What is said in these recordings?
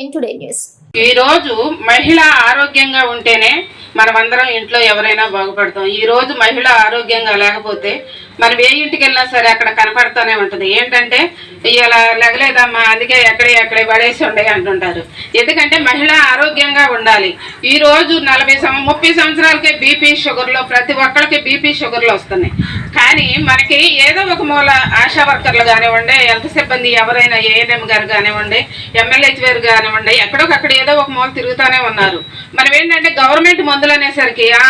ఎన్ today news ఈ రోజు మహిళ ఆరోగ్యంగా ఉంటేనే మనమందరం ఇంట్లో ఎవరైనా బాగుపడతాం. ఈ రోజు మహిళ ఆరోగ్యంగా లేకపోతే మనం ఏ ఇంటికి వెళ్ళినా సరే అక్కడ కనపడుతూనే ఉంటుంది. ఏంటంటే ఇలా లగలేదమ్మా అందుకే ఎక్కడే ఎక్కడే పడేసి ఉండే అంటుంటారు. ఎందుకంటే మహిళ ఆరోగ్యంగా ఉండాలి. ఈ రోజు నలభై సంవ ముప్పై సంవత్సరాలకే బీపీ షుగర్లో ప్రతి ఒక్కరికి బీపీ షుగర్లు వస్తున్నాయి. కానీ మనకి ఏదో ఒక మూల ఆశా వర్కర్లు కానివ్వండి హెల్త్ సిబ్బంది ఎవరైనా ఏఎన్ఎం గారు కానివ్వండి ఎమ్మెల్యేస్ గారు కానివ్వండి ఎక్కడొకక్కడ ఏదో ఒక మూల తిరుగుతూనే ఉన్నారు. మనం ఏంటంటే గవర్నమెంట్ మందులు అనేసరికి "ఆ,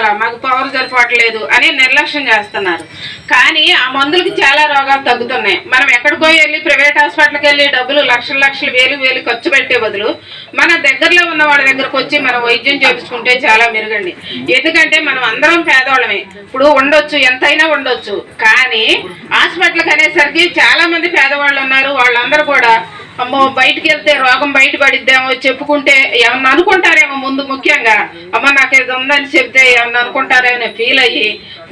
ఆ మాకు పవర్ సరిపోవట్లేదు అని నిర్లక్ష్యం చేస్తున్నారు. కానీ ఆ మందులకి చాలా రోగాలు తగ్గుతున్నాయి. మనం ఎక్కడికో వెళ్ళి ప్రైవేట్ హాస్పిటల్కి వెళ్ళి డబ్బులు లక్షల లక్షలు వేలు వేలు ఖర్చు పెట్టే బదులు మన దగ్గరలో ఉన్న వాళ్ళ దగ్గరకు వచ్చి మనం వైద్యం చేయించుకుంటే చాలా మెరుగండి. ఎందుకంటే మనం అందరం పేదవాళ్ళమే. ఇప్పుడు ఉండొచ్చు ఎంతైనా ఉండొచ్చు. కానీ హాస్పిటల్కి అనేసరికి చాలా మంది పేదవాళ్ళు ఉన్నారు. వాళ్ళందరూ కూడా అమ్మో బయటికి వెళ్తే రోగం బయట పడిద్దేమో చెప్పుకుంటే ఏమన్నా అనుకుంటారేమో ముందు ముఖ్యంగా. అమ్మ నాకు ఇది ఉందని చెప్తే ఏమన్నా అనుకుంటారేమో ఫీల్ అయ్యి.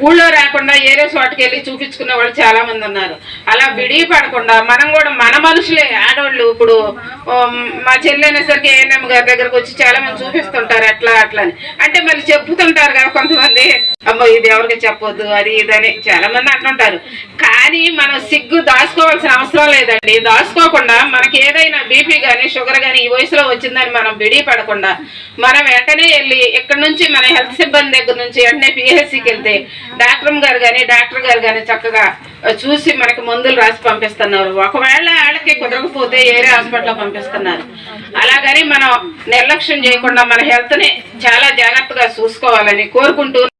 ఊళ్ళో రాకుండా ఏరే చోటుకి వెళ్ళి చూపించుకునే వాళ్ళు చాలా మంది ఉన్నారు. అలా బిడి పడకుండా మనం కూడా మన మనుషులే ఆడవాళ్ళు ఇప్పుడు మా చెల్లి అనేసరికి ఏఎన్ఎం గారి దగ్గరకు వచ్చి చాలా మంది చూపిస్తుంటారు. అట్లా అట్లా అని. అంటే మళ్ళీ చెప్పుతుంటారు కదా కొంతమంది అమ్మో ఇది ఎవరికి చెప్పొద్దు అది ఇదని చాలా మంది అంటుంటారు. కానీ మనం సిగ్గు దాచుకోవాల్సిన అవసరం లేదండి. దాచుకోకుండా మనకి ఏదైనా బీపీ కానీ షుగర్ కానీ ఈ వయసులో వచ్చిందని మనం బిడి పడకుండా మనం వెంటనే వెళ్ళి ఇక్కడ నుంచి మన హెల్త్ సిబ్బంది దగ్గర నుంచి వెంటనే పిహెచ్సికి వెళ్తే డాక్టర్ గారు కానీ డాక్టర్ గారు కానీ చక్కగా చూసి మనకి మందులు రాసి పంపిస్తున్నారు. ఒకవేళ వాళ్ళకి కుదరకపోతే ఏరే హాస్పిటల్ పంపిస్తున్నారు. అలాగని మనం నిర్లక్ష్యం చేయకుండా మన హెల్త్ని చాలా జాగ్రత్తగా చూసుకోవాలని కోరుకుంటూ